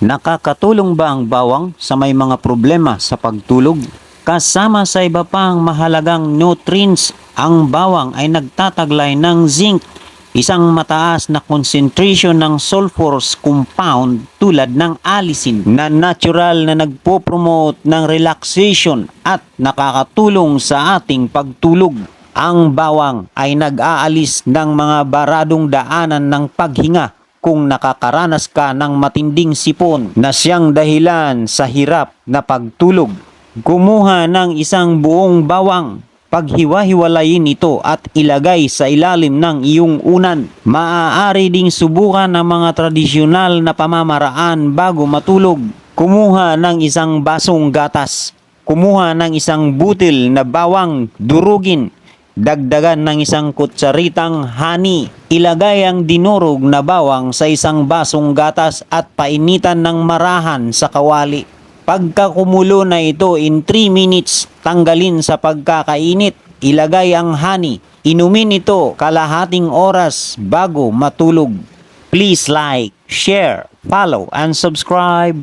Nakakatulong ba ang bawang sa may mga problema sa pagtulog? Kasama sa iba pang mahalagang nutrients, ang bawang ay nagtataglay ng zinc, isang mataas na concentration ng sulfurous compound tulad ng alisin na natural na nagpo-promote ng relaxation at nakakatulong sa ating pagtulog. Ang bawang ay nag-aalis ng mga baradong daanan ng paghinga kung nakakaranas ka ng matinding sipon na siyang dahilan sa hirap na pagtulog. Kumuha ng isang buong bawang, paghiwa-hiwalayin ito at ilagay sa ilalim ng iyong unan. Maaari ding subukan ang mga tradisyonal na pamamaraan bago matulog. Kumuha ng isang basong gatas. Kumuha ng isang butil na bawang durugin Dagdagan ng isang kutsaritang honey. Ilagay ang dinurog na bawang sa isang basong gatas at painitan ng marahan sa kawali. Pagka kumulo na ito in 3 minutes, tanggalin sa pagkakainit. Ilagay ang honey. Inumin ito kalahating oras bago matulog. Please like, share, follow, and subscribe.